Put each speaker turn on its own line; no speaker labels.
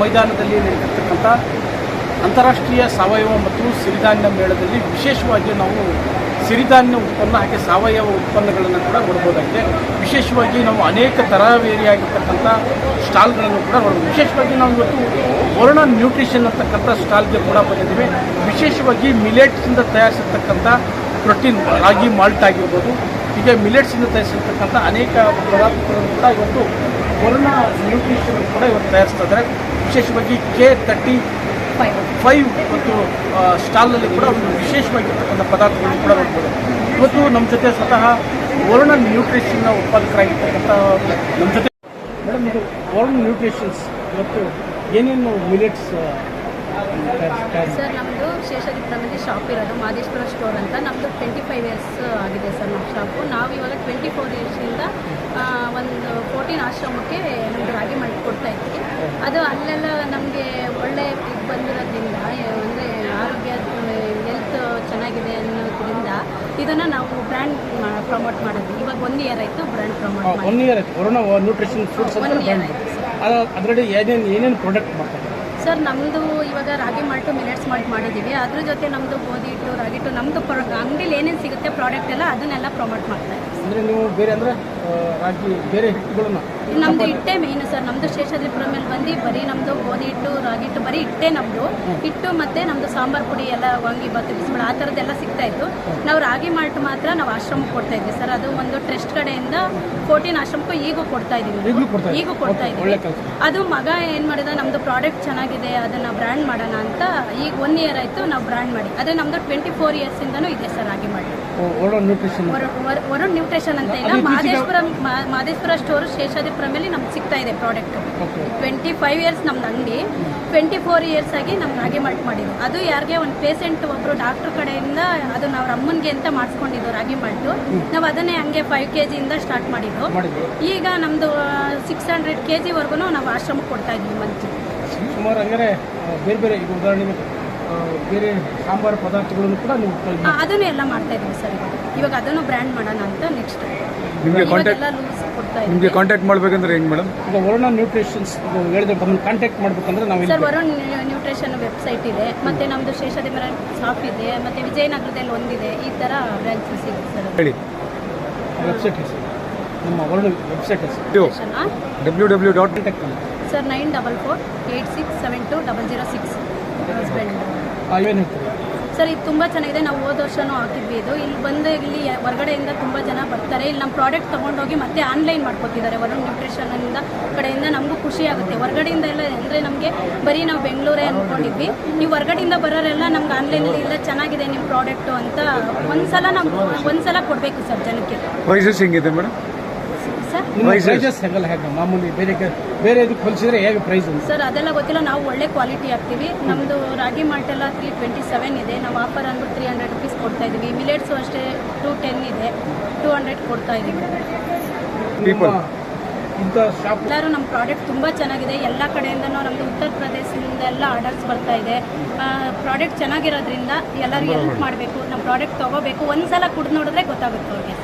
ಮೈದಾನದಲ್ಲಿ ನಡೆದಿರ್ತಕ್ಕಂಥ ಅಂತಾರಾಷ್ಟ್ರೀಯ ಸಾವಯವ ಮತ್ತು ಸಿರಿಧಾನ್ಯ ಮೇಳದಲ್ಲಿ ವಿಶೇಷವಾಗಿ ನಾವು ಸಿರಿಧಾನ್ಯ ಉತ್ಪನ್ನ ಹಾಗೆ ಸಾವಯವ ಉತ್ಪನ್ನಗಳನ್ನು ಕೂಡ ನೋಡ್ಬೋದಾಗಿದೆ. ವಿಶೇಷವಾಗಿ ನಾವು ಅನೇಕ ತರಬೇರಿಯಾಗಿರ್ತಕ್ಕಂಥ ಸ್ಟಾಲ್ಗಳನ್ನು ಕೂಡ ನೋಡ್ಬೋದು. ವಿಶೇಷವಾಗಿ ನಾವು ಇವತ್ತು ವರ್ಣ ನ್ಯೂಟ್ರಿಷನ್ ಅಂತಕ್ಕಂಥ ಸ್ಟಾಲ್ಗೆ ಕೂಡ ಬಂದಿದ್ದೀವಿ. ವಿಶೇಷವಾಗಿ ಮಿಲೆಟ್ಸಿಂದ ತಯಾರಿಸಿರ್ತಕ್ಕಂಥ ಪ್ರೋಟೀನ್ ರಾಗಿ, ಮಾಲ್ಟ್ ಆಗಿರ್ಬೋದು. ಹೀಗೆ ಮಿಲೆಟ್ಸಿಂದ ತಯಾರಿಸಿರ್ತಕ್ಕಂಥ ಅನೇಕ ಪದಾರ್ಥಗಳನ್ನು ಕೂಡ ಇವತ್ತು ವರುಣ ನ್ಯೂಟ್ರಿಷನ್ ಕೂಡ ಇವತ್ತು ತಯಾರಿಸ್ತಾ ಇದ್ದಾರೆ. ವಿಶೇಷವಾಗಿ ಕೆ ತರ್ಟಿ ಫೈವ್ ಮತ್ತು ಸ್ಟಾಲ್ನಲ್ಲಿ ಕೂಡ ಒಂದು ವಿಶೇಷವಾಗಿರ್ತಕ್ಕಂಥ ಪದಾರ್ಥಗಳು ಕೂಡ ನೋಡ್ಬೋದು ಇವತ್ತು ನಮ್ಮ ಜೊತೆ ಸ್ವತಃ ವರ್ಣ ನ್ಯೂಟ್ರಿಷನ್ನ ಉತ್ಪಾದಕರಾಗಿರ್ತಕ್ಕಂಥ ನಮ್ಮ ಜೊತೆ ಮೇಡಮ್, ಇದು ವರ್ಣ ನ್ಯೂಟ್ರಿಷನ್ಸ್ ಇವತ್ತು ಏನೇನು ಮಿಲೆಟ್ಸ್
ಸರ್ ನಮ್ಮದು ಶೇಷಾದಿಪುರದಲ್ಲಿ ಶಾಪ್ ಇರೋದು ಮಾದೇಶ್ವರ ಸ್ಟೋರ್ ಅಂತ. ನಮ್ಮದು ಟ್ವೆಂಟಿ ಫೈವ್ ಇಯರ್ಸ್ ಆಗಿದೆ ಸರ್ ನಮ್ಮ ಶಾಪು ನಾವು ಇವಾಗ ಟ್ವೆಂಟಿ ಫೋರ್ ಇಯರ್ಸಿಂದ ಒಂದು ಫೋರ್ಟೀನ್ ಆಶ್ರಮಕ್ಕೆ ನಮ್ಗೆ ರಾಗಿ ಮಾಡಿ ಕೊಡ್ತಾ ಇದ್ವಿ. ಅದು ಅಲ್ಲೆಲ್ಲ ನಮಗೆ ಒಳ್ಳೆ ಇದು ಬಂದಿರೋದ್ರಿಂದ ಅಂದರೆ ಆರೋಗ್ಯ ಹೆಲ್ತ್ ಚೆನ್ನಾಗಿದೆ ಅನ್ನೋದ್ರಿಂದ ಇದನ್ನು ನಾವು ಬ್ರ್ಯಾಂಡ್ ಪ್ರಮೋಟ್ ಮಾಡಿದ್ವಿ. ಇವಾಗ ಒನ್ ಇಯರ್ ಆಯಿತು ಬ್ರ್ಯಾಂಡ್ ಪ್ರಮೋಟ್ ಮಾಡಿ
ಒನ್ ಇಯರ್ ಆಯಿತು. ನ್ಯೂಟ್ರಿಷನ್ ಫುಡ್ಸ್ ಬ್ರ್ಯಾಂಡ್
ಆಯ್ತು
ಅದರಲ್ಲಿ ಏನೇನು ಏನೇನು ಪ್ರಾಡಕ್ಟ್ ಮಾಡ್ತಾರೆ?
ಸರ್ ನಮ್ಮದು ಇವಾಗ ರಾಗಿ ಮಾಲ್ಟು ಮಿಲೆಟ್ಸ್ ಮಾಲ್ಟ್ ಮಾಡಿದ್ದೀವಿ. ಅದ್ರ ಜೊತೆ ನಮ್ಮದು ಗೋಧಿ ಹಿಟ್ಟು, ರಾಗಿ ಹಿಟ್ಟು ನಮ್ಮದು ಅಂಗಡಿಲಿ ಏನೇನು ಸಿಗುತ್ತೆ ಪ್ರಾಡಕ್ಟ್ ಎಲ್ಲ ಅದನ್ನೆಲ್ಲ ಪ್ರಮೋಟ್ ಮಾಡ್ತಾ ಇದ್ದೀವಿ
ಅಂದರೆ ನೀವು ಬೇರೆ ಅಂದ್ರೆ ರಾಗಿ ಬೇರೆ ಹಿಟ್ಟುಗಳನ್ನ
ನಮ್ದು ಹಿಟ್ಟೆ ಮೇಯ್ನು ಸರ್. ನಮ್ದು ಶೇಷಾದ್ರಿಪುರ ಮೇಲೆ ಬಂದು ಬರೀ ನಮ್ದು ಗೋಧಿ ಹಿಟ್ಟು ರಾಗಿ ಹಿಟ್ಟು ಬರೀ ಹಿಟ್ಟೆ ನಮ್ದು. ಹಿಟ್ಟು ಮತ್ತೆ ನಮ್ದು ಸಾಂಬಾರ್ ಪುಡಿ ಎಲ್ಲ ವಾಂಗಿ ಬತ್ತು ಬಿಸಿಬೇಳೆ ಆ ಥರದ್ದೆಲ್ಲ ಸಿಗ್ತಾ ಇತ್ತು. ನಾವು ರಾಗಿ ಮಾಲ್ಟ್ ಮಾತ್ರ ನಾವು ಆಶ್ರಮಕ್ಕೆ ಕೊಡ್ತಾ ಇದ್ವಿ ಸರ್. ಅದು ಒಂದು ಟ್ರಸ್ಟ್ ಕಡೆಯಿಂದ ಫೋರ್ಟೀನ್ ಆಶ್ರಮಕ್ಕೂ ಈಗೂ ಕೊಡ್ತಾ
ಇದೀವಿ
ಈಗ ಕೊಡ್ತಾ
ಕೆಲಸ.
ಅದು ಮಗ ಏನು ಮಾಡಿದ ನಮ್ದು ಪ್ರಾಡಕ್ಟ್ ಚೆನ್ನಾಗಿದೆ ಅದನ್ನ ಬ್ರ್ಯಾಂಡ್ ಮಾಡೋಣ ಅಂತ ಈಗ ಒನ್ ಇಯರ್ ಆಯ್ತು ನಾವು ಬ್ರ್ಯಾಂಡ್ ಮಾಡಿ. ಅದೇ ನಮ್ದು ಟ್ವೆಂಟಿ ಫೋರ್ ಇಯರ್ಸಿಂದನೂ ಇದೆ ಸರ್ ರಾಗಿ ಮಾಡಿ
ವರುಣ ನ್ಯೂಟ್ರಿಷನ್
ವರುಣ್ ಅಂತ ಇಲ್ಲ. ಮಹದೇಶ್ವರ ಮಹದೇಶ್ವರ ಸ್ಟೋರ್ ಶೇಷಾದಿಪುರ ಮೇಲೆ ನಮ್ಗೆ ಸಿಗ್ತಾ ಇದೆ ಪ್ರಾಡಕ್ಟ್ ಟ್ವೆಂಟಿ ಫೈವ್ ಇಯರ್ಸ್ ನಮ್ದು ಅಂಗಡಿ. ಟ್ವೆಂಟಿ ಫೋರ್ ಇಯರ್ಸ್ ಆಗಿ ನಮ್ಗೆ ರಾಗಿ ಮಲ್ಟ್ ಮಾಡಿದ್ದು. ಅದು ಯಾರಿಗೆ ಒಂದು ಪೇಷಂಟ್ ಒಬ್ಬರು ಡಾಕ್ಟರ್ ಕಡೆಯಿಂದ ಅದು ನಾವು ಅಮ್ಮನಿಗೆ ಅಂತ ಮಾಡಿಸ್ಕೊಂಡಿದ್ದು ರಾಗಿ ಮಲ್ಟ್ ನಾವು ಅದನ್ನೇ ಹಂಗೆ ಫೈವ್ ಕೆ ಜಿಯಿಂದ ಸ್ಟಾರ್ಟ್ ಮಾಡಿದ್ದು. ಈಗ ನಮ್ಮದು ಸಿಕ್ಸ್ ಹಂಡ್ರೆಡ್ ಕೆ ಜಿವರೆಗೂ ನಾವು ಆಶ್ರಮಕ್ಕೆ ಕೊಡ್ತಾ ಇದ್ವಿ ಮಂತ್ಲಿ
ಸುಮಾರು ಬೇರೆ ಬೇರೆ ಈಗ ಉದಾಹರಣೆಗೆ ಆ, ಬೇರೆ ಸಾಂಬಾರು ಪದಾರ್ಥಗಳನ್ನು ಕೂಡ ನೀವು
ಅದನ್ನು ಎಲ್ಲ ಮಾಡ್ತಾ ಇದ್ದೀವಿ ಸರ್. ಇವಾಗ ಅದನ್ನು ಬ್ರ್ಯಾಂಡ್ ಮಾಡೋಣ ಅಂತ ನೆಕ್ಸ್ಟ್
ನಿಮಗೆ ಕಾಂಟ್ಯಾಕ್ಟ್
ಇವಾಗೆಲ್ಲ ಲೂಸ್ ಕೊಡ್ತಾ
ನಿಮಗೆ ಕಾಂಟ್ಯಾಕ್ಟ್ ಮಾಡಬೇಕಂದ್ರೆ ಹೆಂಗ್ ಮೇಡಮ್?
ಈಗ ವರುಣ ನ್ಯೂಟ್ರಿಷನ್ಸ್ ಹೇಳಿದ್ರೆ ತಮ್ಮನ್ನು ಕಾಂಟ್ಯಾಕ್ಟ್ ಮಾಡಬೇಕಂದ್ರೆ ನಾವು
ಸರ್ ವರುಣ್ ನ್ಯೂಟ್ರಿಷನ್ ವೆಬ್ಸೈಟ್ ಇದೆ. ಮತ್ತೆ ನಮ್ಮದು ಶೇಷಾದಿಮರ ಶಾಪ್ ಇದೆ. ಮತ್ತೆ ವಿಜಯನಗರದಲ್ಲಿ ಒಂದಿದೆ. ಈ ಥರ ಬ್ರ್ಯಾಂಚಸ್ ಇದೆ ಸರ್.
ಹೇಳಿ.
ವೆಬ್ಸೈಟ್ ಹೆಸರು. ನಮ್ಮ ವರುಣ ವೆಬ್ಸೈಟ್ ಹೆಸರು.
W W dot
sir nine double four eight six seven two double zero six husband sir ಇದು ತುಂಬ ಚೆನ್ನಾಗಿದೆ. ನಾವು ಹೋದ ವರ್ಷನೂ ಹಾಕಿದ್ವಿ ಇದು. ಇಲ್ಲಿ ಬಂದು ಇಲ್ಲಿ ಹೊರಗಡೆಯಿಂದ ತುಂಬ ಜನ ಬರ್ತಾರೆ. ಇಲ್ಲಿ ನಮ್ಮ ಪ್ರಾಡಕ್ಟ್ ತೊಗೊಂಡೋಗಿ ಮತ್ತೆ ಆನ್ಲೈನ್ ಮಾಡ್ಕೊತಿದ್ದಾರೆ. ವರುಣ್ ನ್ಯೂಟ್ರಿಷನ್ನಿಂದ ಕಡೆಯಿಂದ ನಮಗೂ ಖುಷಿ ಆಗುತ್ತೆ. ಹೊರಗಡೆಯಿಂದ ಎಲ್ಲ ಅಂದರೆ ನಮಗೆ ಬರೀ ನಾವು ಬೆಂಗಳೂರೇ ಅಂದ್ಕೊಂಡಿದ್ವಿ ನೀವು ಹೊರಗಡೆಯಿಂದ ಬರೋರೆಲ್ಲ ನಮ್ಗೆ ಆನ್ಲೈನಲ್ಲಿ ಇಲ್ಲ ಚೆನ್ನಾಗಿದೆ ನಿಮ್ಮ ಪ್ರಾಡಕ್ಟು ಅಂತ ಒಂದ್ಸಲ ನಮ್ಗೆ ಒಂದ್ಸಲ ಕೊಡಬೇಕು ಸರ್ ಜನಕ್ಕೆ.
ಪ್ರೈಸಸ್ ಹೆಂಗಿದೆ ಮೇಡಮ್?
ಪ್ರೈಸಸ್ ಹೆಂಗಲ್ಲ ಹೇಗೆ? ಮಾಮೂಲಿ ಬೇರೆ ಬೇರೆ ಇದಕ್ಕೆ ಹೋಲಿಸಿದ್ರೆ ಹೇಗೆ ಪ್ರೈಸ್
ಸರ್ ಅದೆಲ್ಲ ಗೊತ್ತಿಲ್ಲ. ನಾವು ಒಳ್ಳೆ ಕ್ವಾಲಿಟಿ ಹಾಕ್ತೀವಿ. ನಮ್ಮದು ರಾಗಿ ಮಾಲ್ಟ್ ಎಲ್ಲ ತ್ರೀ ಟ್ವೆಂಟಿ ಸೆವೆನ್ ಇದೆ. ನಾವು ಆಫರ್ ಅಂದ್ಬಿಟ್ಟು ತ್ರೀ ಹಂಡ್ರೆಡ್ ರುಪೀಸ್ ಕೊಡ್ತಾ ಇದ್ದೀವಿ. ಮಿಲೆಟ್ಸು ಅಷ್ಟೇ ಟೂ ಟೆನ್ ಇದೆ. ಟೂ ಹಂಡ್ರೆಡ್ ಕೊಡ್ತಾ ಇದ್ದೀವಿ. ಎಲ್ಲರೂ ನಮ್ಮ ಪ್ರಾಡಕ್ಟ್ ತುಂಬ ಚೆನ್ನಾಗಿದೆ. ಎಲ್ಲ ಕಡೆಯಿಂದನೂ ನಮ್ಮದು ಉತ್ತರ ಪ್ರದೇಶದಿಂದ ಎಲ್ಲ ಆರ್ಡರ್ಸ್ ಬರ್ತಾ ಇದೆ. ಪ್ರಾಡಕ್ಟ್ ಚೆನ್ನಾಗಿರೋದ್ರಿಂದ ಎಲ್ಲರೂ ಹೆಲ್ಪ್ ಮಾಡಬೇಕು. ನಮ್ಮ ಪ್ರಾಡಕ್ಟ್ ತೊಗೋಬೇಕು. ಒಂದು ಸಲ ಕುಡ್ದು ನೋಡಿದ್ರೆ ಗೊತ್ತಾಗುತ್ತೆ ಅವ್ರಿಗೆ.